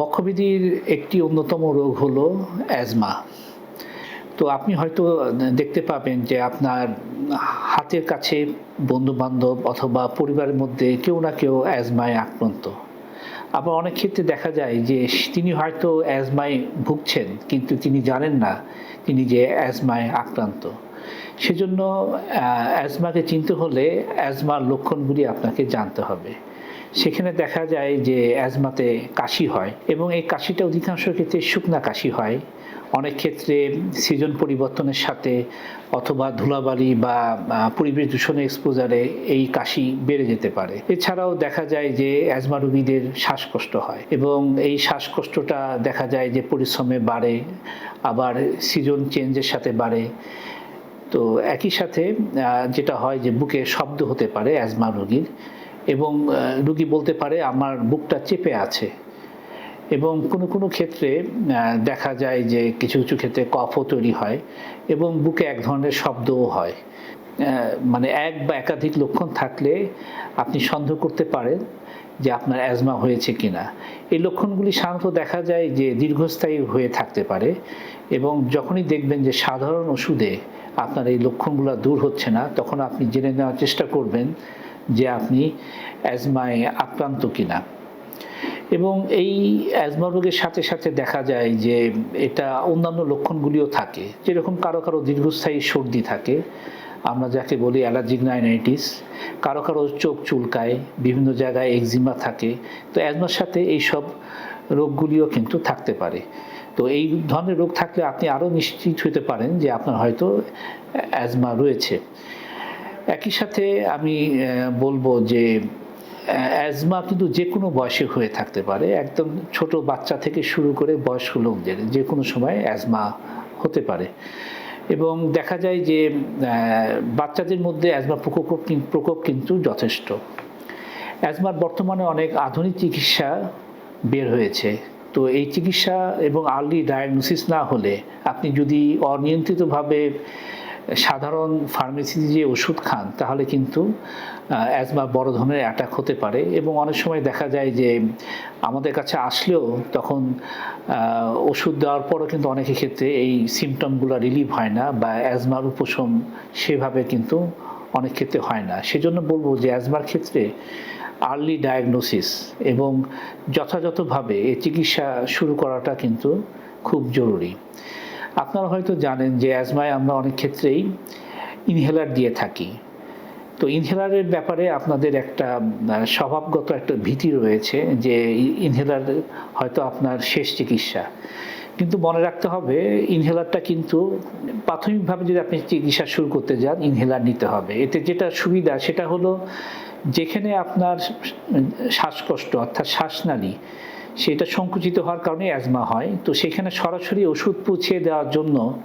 বক্ষবিধির একটি অন্যতম রোগ হলো অ্যাজমা। তো আপনি হয়তো দেখতে পাবেন যে আপনার হাতের কাছে বন্ধু বান্ধব অথবা পরিবারের মধ্যে কেউ না কেউ অ্যাজমায় আক্রান্ত। আবার অনেক ক্ষেত্রে দেখা যায় যে তিনি হয়তো অ্যাজমায় ভুগছেন, কিন্তু তিনি জানেন না তিনি যে অ্যাজমায় আক্রান্ত। সেজন্য অ্যাজমাকে চিনতে হলে অ্যাজমার লক্ষণগুলি আপনাকে জানতে হবে। সেখানে দেখা যায় যে অ্যাজমাতে কাশি হয় এবং এই কাশিটা অধিকাংশ ক্ষেত্রে শুকনা কাশি হয়। অনেক ক্ষেত্রে সিজন পরিবর্তনের সাথে অথবা ধুলাবালি বা পরিবেশ দূষণের এক্সপোজারে এই কাশি বেড়ে যেতে পারে। এছাড়াও দেখা যায় যে অ্যাজমা রোগীদের শ্বাসকষ্ট হয় এবং এই শ্বাসকষ্টটা দেখা যায় যে পরিশ্রমে বাড়ে, আবার সিজন চেঞ্জের সাথে বাড়ে। তো একই সাথে যেটা হয় যে বুকে শব্দ হতে পারে অ্যাজমা রোগীর। এবং রুগী বলতে পারে আমার বুকটা চেপে আছে। এবং কোনো কোনো ক্ষেত্রে দেখা যায় যে কিছু কিছু ক্ষেত্রে কফও তৈরি হয় এবং বুকে এক ধরনের শব্দও হয়। মানে এক বা একাধিক লক্ষণ থাকলে আপনি সন্দেহ করতে পারেন যে আপনার অ্যাজমা হয়েছে কিনা। এই লক্ষণগুলি সাধারণত দেখা যায় যে দীর্ঘস্থায়ী হয়ে থাকতে পারে এবং যখনই দেখবেন যে সাধারণ ওষুধে আপনার এই লক্ষণগুলো দূর হচ্ছে না, তখন আপনি জেনে নেওয়ার চেষ্টা করবেন যে আপনি অ্যাজমায় আক্রান্ত কিনা। এবং এই অ্যাজমা রোগের সাথে সাথে দেখা যায় যে এটা অন্যান্য লক্ষণগুলিও থাকে। যেরকম কারও কারও দীর্ঘস্থায়ী সর্দি থাকে, আমরা যাকে বলি অ্যালার্জিক নাইনাইটিস কারও কারও চোখ চুলকায়, বিভিন্ন জায়গায় এক্সিমা থাকে। তো অ্যাজমার সাথে এইসব রোগগুলিও কিন্তু থাকতে পারে। তো এই ধরনের রোগ থাকলে আপনি আরও নিশ্চিত হতে পারেন যে আপনার হয়তো অ্যাজমা রয়েছে। একই সাথে আমি বলব যে অ্যাজমা কিন্তু যে কোনো বয়সে হয়ে থাকতে পারে। একদম ছোট বাচ্চা থেকে শুরু করে বয়স্ক লোকদের যে কোনো সময় অ্যাজমা হতে পারে। এবং দেখা যায় যে বাচ্চাদের মধ্যে অ্যাজমা প্রকোপ প্রকোপ কিন্তু যথেষ্ট। অ্যাজমার বর্তমানে অনেক আধুনিক চিকিৎসা বের হয়েছে। তো এই চিকিৎসা এবং আর্লি ডায়াগনোসিস না হলে আপনি যদি অনিয়ন্ত্রিতভাবে সাধারণ ফার্মেসিতে যে ওষুধ খান, তাহলে কিন্তু অ্যাজমা বড় ধরনের অ্যাটাক হতে পারে এবং অনেক সময় দেখা যায় যে আমাদের কাছে আসলেও তখন ওষুধ দেওয়ার পরও কিন্তু অনেকের ক্ষেত্রে এই সিমটমগুলো রিলিভ হয় না বা অ্যাজমার উপশম সেভাবে কিন্তু অনেক ক্ষেত্রে হয় না। সেজন্য বলব যে অ্যাজমার ক্ষেত্রে আর্লি ডায়াগনোসিস এবং যথাযথভাবে এই চিকিৎসা শুরু করাটা কিন্তু খুব জরুরি। আপনারা হয়তো জানেন যে অ্যাজমায় আমরা অনেক ক্ষেত্রেই ইনহেলার দিয়ে থাকি। তো ইনহেলারের ব্যাপারে আপনাদের একটা স্বভাবগত একটা ভীতি রয়েছে যে ইনহেলার হয়তো আপনার শেষ চিকিৎসা। কিন্তু মনে রাখতে হবে ইনহেলারটা কিন্তু প্রাথমিকভাবে যদি আপনি চিকিৎসা শুরু করতে যান ইনহেলার নিতে হবে। এতে যেটা সুবিধা, সেটা হলো যেখানে আপনার শ্বাসকষ্ট, অর্থাৎ শ্বাসনালী সেটা সংকুচিত হওয়ার কারণে অ্যাজমা হয়। তো সেখানে সরাসরি ওষুধ পৌঁছে দেওয়ার জন্য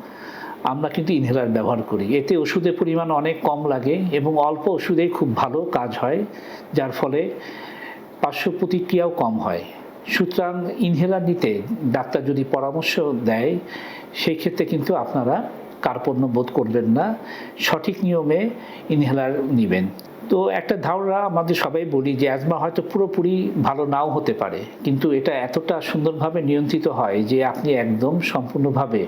আমরা কিন্তু ইনহেলার ব্যবহার করি। এতে ওষুধের পরিমাণ অনেক কম লাগে এবং অল্প ওষুধেই খুব ভালো কাজ হয়, যার ফলে পার্শ্ব প্রতিক্রিয়াও কম হয়। সুতরাং ইনহেলার নিতে ডাক্তার যদি পরামর্শ দেয় সেই ক্ষেত্রে কিন্তু আপনারা কার্পণ্য বোধ করবেন না। সঠিক নিয়মে ইনহেলার নেবেন। তো একটা ধারণা আমাদের সবাই বলি যে অ্যাজমা হয়তো পুরোপুরি ভালো নাও হতে পারে, কিন্তু এটা এতটা সুন্দরভাবে নিয়ন্ত্রিত হয় যে আপনি একদম সম্পূর্ণভাবে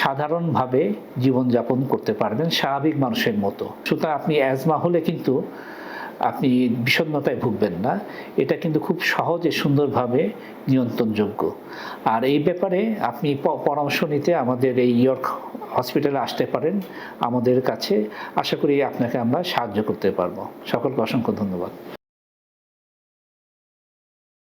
সাধারণভাবে জীবনযাপন করতে পারবেন স্বাভাবিক মানুষের মতো। সুতরাং আপনি অ্যাজমা হলে কিন্তু আপনি বিষণ্নতায় ভুগবেন না। এটা কিন্তু খুব সহজে সুন্দরভাবে নিয়ন্ত্রণযোগ্য। আর এই ব্যাপারে আপনি পরামর্শ নিতে আমাদের এই ইয়র্ক হসপিটালে আসতে পারেন আমাদের কাছে। আশা করি আপনাকে আমরা সাহায্য করতে পারব। সকলকে অসংখ্য ধন্যবাদ।